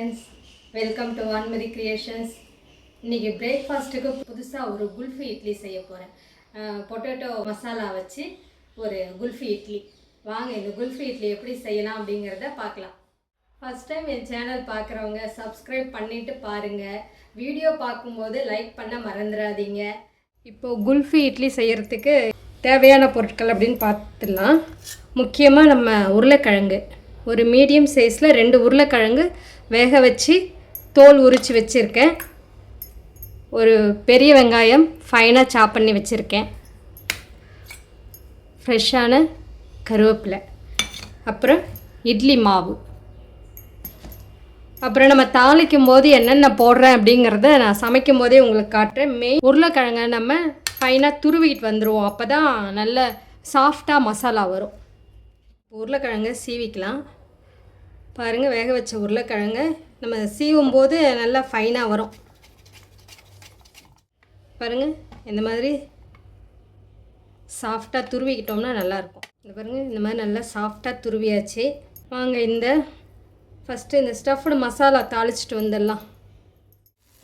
Friends welcome to Vanmathi creations இன்றைக்கி பிரேக்ஃபாஸ்ட்டுக்கு புதுசாக ஒரு குல்ஃபி இட்லி செய்ய போகிறேன் பொட்டேட்டோ மசாலா வச்சு ஒரு குல்ஃபி இட்லி. வாங்க இந்த குல்ஃபி இட்லி எப்படி செய்யலாம் அப்படிங்கிறத பார்க்கலாம். ஃபஸ்ட் டைம் என் சேனல் பார்க்குறவங்க சப்ஸ்கிரைப் பண்ணிவிட்டு பாருங்கள் வீடியோ பார்க்கும்போது லைக் பண்ண மறந்துடாதீங்க. இப்போது குல்ஃபி இட்லி செய்கிறதுக்கு தேவையான பொருட்கள் அப்படின்னு பார்த்துடலாம். முக்கியமாக நம்ம உருளைக்கிழங்கு. ஒரு மீடியம் சைஸில் ரெண்டு உருளைக்கிழங்கு வேக வச்சு தோல் உரித்து வச்சுருக்கேன். ஒரு பெரிய வெங்காயம் ஃபைனாக சாப் பண்ணி வச்சுருக்கேன். ஃப்ரெஷ்ஷான கருவேப்பிலை. அப்புறம் இட்லி மாவு. அப்புறம் நம்ம தாளிக்கும் போது என்னென்ன போடுறேன் அப்படிங்கிறத நான் சமைக்கும் போதே உங்களுக்கு காட்டுறேன். மெயின் உருளைக்கிழங்க நம்ம ஃபைனாக துருவிக்கிட்டு வந்துடுவோம் அப்போ தான் நல்ல சாஃப்டாக மசாலா வரும். உருளைக்கிழங்க சீவிக்கலாம். பாருங்கள் வேக வச்ச உருளைக்கிழங்க. நம்ம சீவும் போது நல்லா ஃபைனாக வரும். பாருங்கள் இந்த மாதிரி சாஃப்டாக துருவிக்கிட்டோம்னா நல்லாயிருக்கும் இந்த பாருங்கள் இந்த மாதிரி நல்லா சாஃப்டாக துருவியாச்சு. வாங்க இந்த ஃபஸ்ட்டு இந்த ஸ்டஃப்டு மசாலா தாளிச்சிட்டு வந்துடலாம்.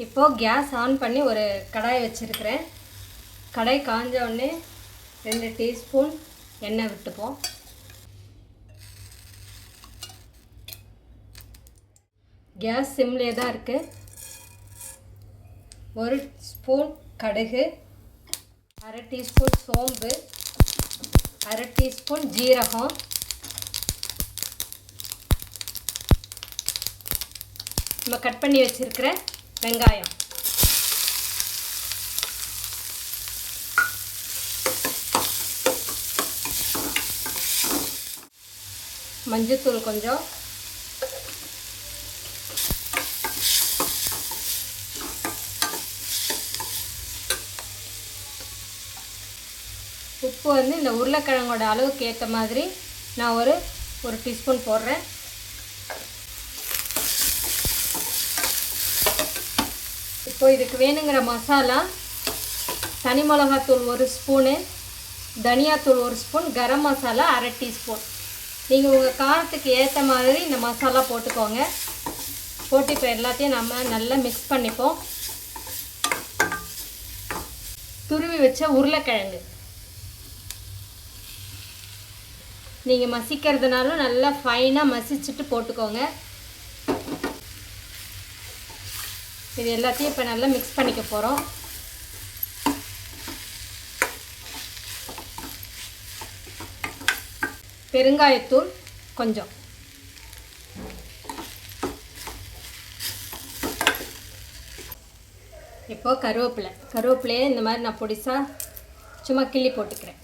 இப்போது கேஸ் ஆன் பண்ணி ஒரு கடாய் வச்சுருக்கிறேன். கடாய் காஞ்ச உடனே ரெண்டு டீஸ்பூன் எண்ணெய் விட்டுப்போம். கேஸ் சிம்லே தான் இருக்குது ஒரு ஸ்பூன் கடுகு அரை டீஸ்பூன் சோம்பு அரை டீஸ்பூன் ஜீரகம். நம்ம கட் பண்ணி வச்சுருக்கிற வெங்காயம். மஞ்சத்தூள் கொஞ்சம் உப்பு வந்து இந்த உருளைக்கிழங்கோட அளவுக்கு ஏற்ற மாதிரி நான் ஒரு ஒரு டீஸ்பூன் போடுறேன். இப்போ இதுக்கு வேணுங்கிற மசாலா தனி மிளகாத்தூள் ஒரு ஸ்பூனு தனியாத்தூள் ஒரு ஸ்பூன் கரம் மசாலா அரை டீஸ்பூன். நீங்கள் உங்கள் காரத்துக்கு ஏற்ற மாதிரி இந்த மசாலா போட்டுக்கோங்க. போட்டு இப்போ எல்லாத்தையும் நம்ம நல்லா மிக்ஸ் பண்ணிப்போம். துருவி வச்ச உருளைக்கிழங்கு. நீங்கள் மசிக்கிறதுனாலும் நல்லா ஃபைனாக மசிச்சுட்டு போட்டுக்கோங்க. இது எல்லாத்தையும் இப்போ நல்லா மிக்ஸ் பண்ணிக்க போகிறோம் பெருங்காயத்தூள் கொஞ்சம். இப்போ கருவேப்பிலை. கருவேப்பிலையே இந்த மாதிரி நான் பொடிசாக சும்மா கிள்ளி போட்டுக்கிறேன்.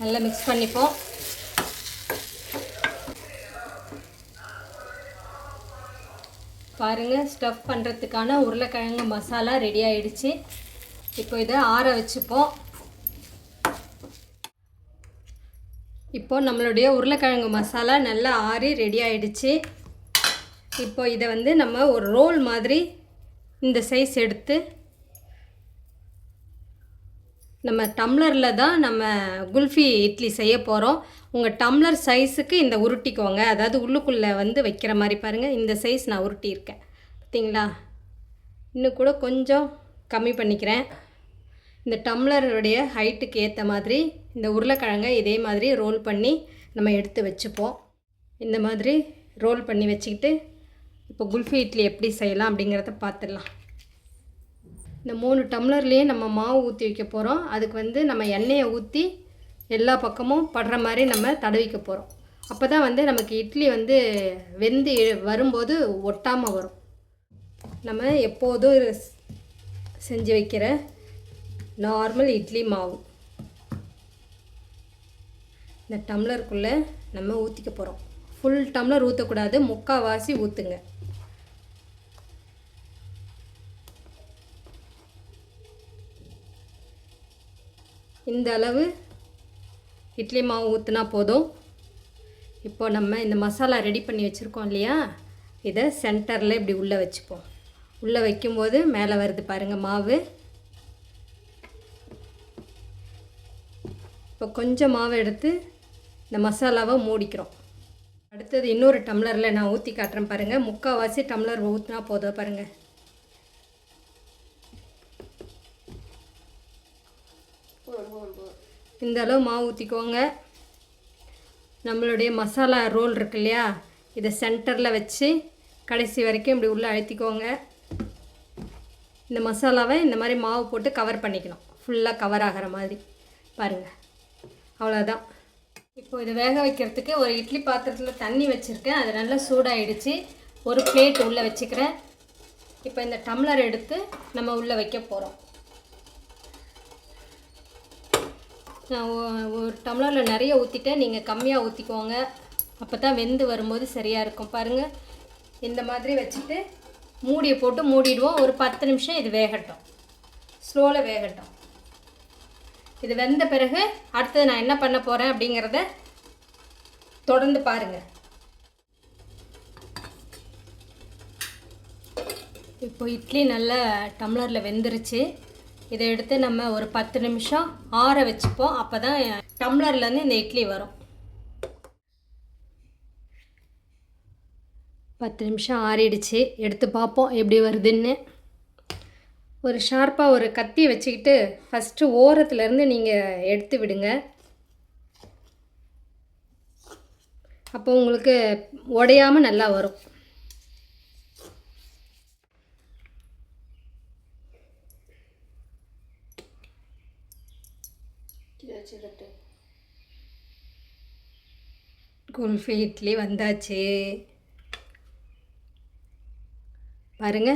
நல்லா மிக்ஸ் பண்ணிப்போம். பாருங்கள் ஸ்டஃப் பண்ணுறதுக்கான உருளைக்கிழங்கு மசாலா ரெடி ஆகிடுச்சி இப்போ இதை ஆற வச்சுப்போம். இப்போ நம்மளுடைய உருளைக்கிழங்கு மசாலா நல்லா ஆறி ரெடி ஆகிடுச்சி இப்போ இதை வந்து நம்ம ஒரு ரோல் மாதிரி இந்த சைஸ் எடுத்து நம்ம டம்ளரில் தான் நம்ம குல்ஃபி இட்லி செய்ய போகிறோம் உங்கள் டம்ளர் சைஸுக்கு இந்த உருட்டிக்கோங்க. அதாவது உள்ளுக்குள்ளே வந்து வைக்கிற மாதிரி பாருங்கள் இந்த சைஸ் நான் உருட்டியிருக்கேன். பார்த்தீங்களா இன்னும் கூட கொஞ்சம் கம்மி பண்ணிக்கிறேன். இந்த டம்ளருடைய ஹைட்டுக்கு ஏற்ற மாதிரி இந்த உருளைக்கிழங்கை இதே மாதிரி ரோல் பண்ணி நம்ம எடுத்து வச்சுப்போம். இந்த மாதிரி ரோல் பண்ணி வச்சுக்கிட்டு இப்போ குல்ஃபி இட்லி எப்படி செய்யலாம் அப்படிங்கிறத பார்த்துடலாம். இந்த மூணு டம்ளர்லேயே நம்ம மாவு ஊற்றி வைக்க போகிறோம் அதுக்கு வந்து நம்ம எண்ணெயை ஊற்றி எல்லா பக்கமும் படுற மாதிரி நம்ம தடவிக்க போகிறோம் அப்போ தான் வந்து நமக்கு இட்லி வந்து வெந்து வரும்போது ஒட்டாமல் வரும். நம்ம எப்போதும் செஞ்சு வைக்கிற நார்மல் இட்லி மாவு. இந்த டம்ளருக்குள்ளே நம்ம ஊற்றிக்க போகிறோம் ஃபுல் டம்ளர் ஊற்றக்கூடாது முக்கால்வாசி ஊற்றுங்க இந்த அளவு இட்லி மாவு ஊற்றினா போதும். இப்போ நம்ம இந்த மசாலா ரெடி பண்ணி வச்சுருக்கோம் இல்லையா? இதை சென்டரில் இப்படி உள்ளே வச்சுப்போம். உள்ளே வைக்கும்போது மேலே வருது பாருங்கள் மாவு. இப்போ கொஞ்சம் மாவை எடுத்து இந்த மசாலாவை மூடிக்கிறோம். அடுத்தது இன்னொரு டம்ளரில் நான் ஊற்றி காட்டுறேன் பாருங்கள் முக்கால்வாசி டம்ளர் ஊற்றினா போதும் பாருங்கள் இந்த அளவு மாவு ஊற்றிக்கோங்க நம்மளுடைய மசாலா ரோல் இருக்கு இல்லையா? இதை சென்டரில் வச்சு கடைசி வரைக்கும் இப்படி உள்ளே அழுத்திக்கோங்க. இந்த மசாலாவை இந்த மாதிரி மாவு போட்டு கவர் பண்ணிக்கணும். ஃபுல்லாக கவர் ஆகிற மாதிரி. பாருங்கள் அவ்வளோதான் இப்போ இதை வேக வைக்கிறதுக்கு ஒரு இட்லி பாத்திரத்தில் தண்ணி வச்சுருக்கேன். அது நல்லா சூடாயிடுச்சு. ஒரு பிளேட் உள்ளே வச்சுக்கிறேன். இப்போ இந்த டம்ளர் எடுத்து நம்ம உள்ளே வைக்க போகிறோம் நான் ஒரு டம்ளரில் நிறைய ஊற்றிட்டேன் நீங்கள் கம்மியாக ஊற்றிக்கோங்க அப்போ தான் வெந்து வரும்போது சரியாக இருக்கும். பாருங்கள் இந்த மாதிரி வச்சுட்டு மூடியை போட்டு மூடிடுவோம். ஒரு பத்து நிமிஷம் இது வேகட்டும். ஸ்லோவில் வேகட்டும். இது வெந்த பிறகு அடுத்தது நான் என்ன பண்ண போகிறேன் அப்படிங்கிறத தொடர்ந்து பாருங்கள் இப்போ இட்லி நல்லா டம்ளரில் வெந்துருச்சு. இதை எடுத்து நம்ம ஒரு பத்து நிமிஷம் ஆற வச்சுப்போம். அப்போ தான் டம்ளர்லேருந்து இந்த இட்லி வரும். பத்து நிமிஷம் ஆறிடுச்சு. எடுத்து பார்ப்போம் எப்படி வருதுன்னு. ஒரு ஷார்ப்பாக ஒரு கத்தி வச்சுக்கிட்டு ஃபஸ்ட்டு ஓரத்துலேருந்து நீங்கள் எடுத்து விடுங்க. அப்போ உங்களுக்கு உடையாமல் நல்லா வரும். குல்ஃபி இட்லி வந்தாச்சு. பாருங்க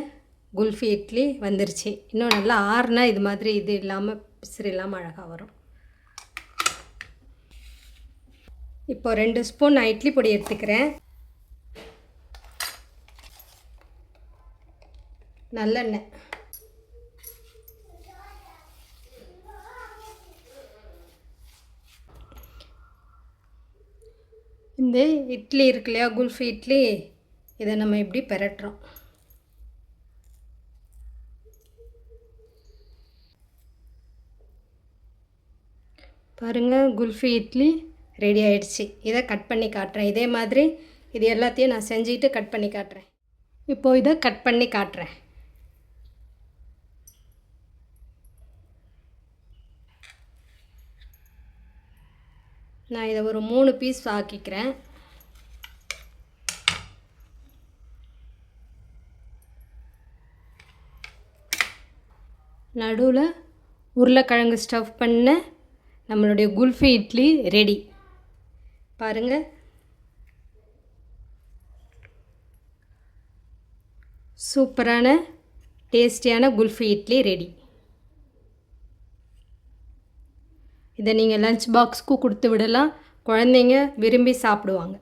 குல்ஃபி இட்லி வந்துருச்சு. இன்னும் நல்லா ஆறுனா இது மாதிரி இது இல்லாமல் பிசிறு இல்லாமல் அழகாக வரும். இப்போ ரெண்டு ஸ்பூன் நான் இட்லி பொடி எடுத்துக்கிறேன். நல்லெண்ணெய். இந்த இட்லி இருக்கு இல்லையா குல்ஃபி இட்லி இதை நம்ம இப்படி பெரட்டுறோம். பாருங்கள் குல்ஃபி இட்லி ரெடி ஆயிடுச்சு. இதை கட் பண்ணி காட்டுறேன். இதே மாதிரி இது எல்லாத்தையும் நான் செஞ்சுக்கிட்டு கட் பண்ணி காட்டுறேன். இப்போது இதை கட் பண்ணி காட்டுறேன். நான் இதை ஒரு மூணு பீஸ் ஆக்கிக்கிறேன். நடுவில் உருளைக்கிழங்கு ஸ்டஃப் பண்ண நம்மளுடைய குல்ஃபி இட்லி ரெடி பாருங்கள் சூப்பரான டேஸ்டியான குல்ஃபி இட்லி ரெடி இதை நீங்கள் லஞ்ச் பாக்ஸ்க்கும் கொடுத்து விடலாம். குழந்தைங்க விரும்பி சாப்பிடுவாங்க.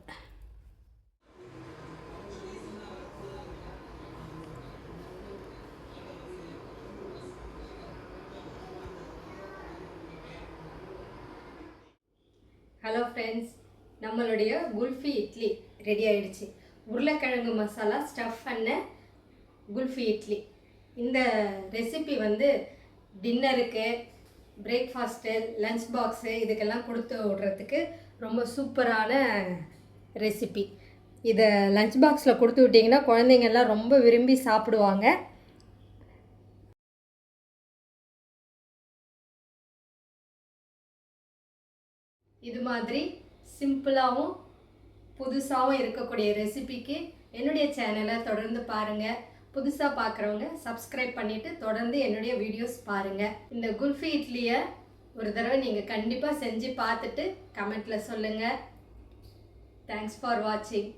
ஹலோ ஃப்ரெண்ட்ஸ் நம்மளுடைய குல்ஃபி இட்லி ரெடி ஆயிடுச்சு. உருளைக்கிழங்கு மசாலா ஸ்டஃப் பண்ண குல்ஃபி இட்லி. இந்த ரெசிபி வந்து டின்னருக்கு பிரேக்ஃபாஸ்ட்டு லன்ச் பாக்ஸு இதுக்கெல்லாம் கொடுத்து விட்றதுக்கு ரொம்ப சூப்பரான ரெசிபி இதை லன்ச் பாக்ஸில் கொடுத்து விட்டிங்கன்னா குழந்தைங்கள்லாம் ரொம்ப விரும்பி சாப்பிடுவாங்க. இது மாதிரி சிம்பிளாகவும் புதுசாகவும் இருக்கக்கூடிய ரெசிபிக்கு என்னுடைய சேனலை தொடர்ந்து பாருங்கள் புதுசாக பார்க்குறவங்க சப்ஸ்கிரைப் பண்ணிவிட்டு தொடர்ந்து என்னுடைய வீடியோஸ் பாருங்கள் இந்த குல்ஃபி இட்லியை ஒரு தடவை நீங்கள் கண்டிப்பாக செஞ்சு பார்த்துட்டு கமெண்ட்டில் சொல்லுங்கள் தேங்க்ஸ் ஃபார் வாட்சிங்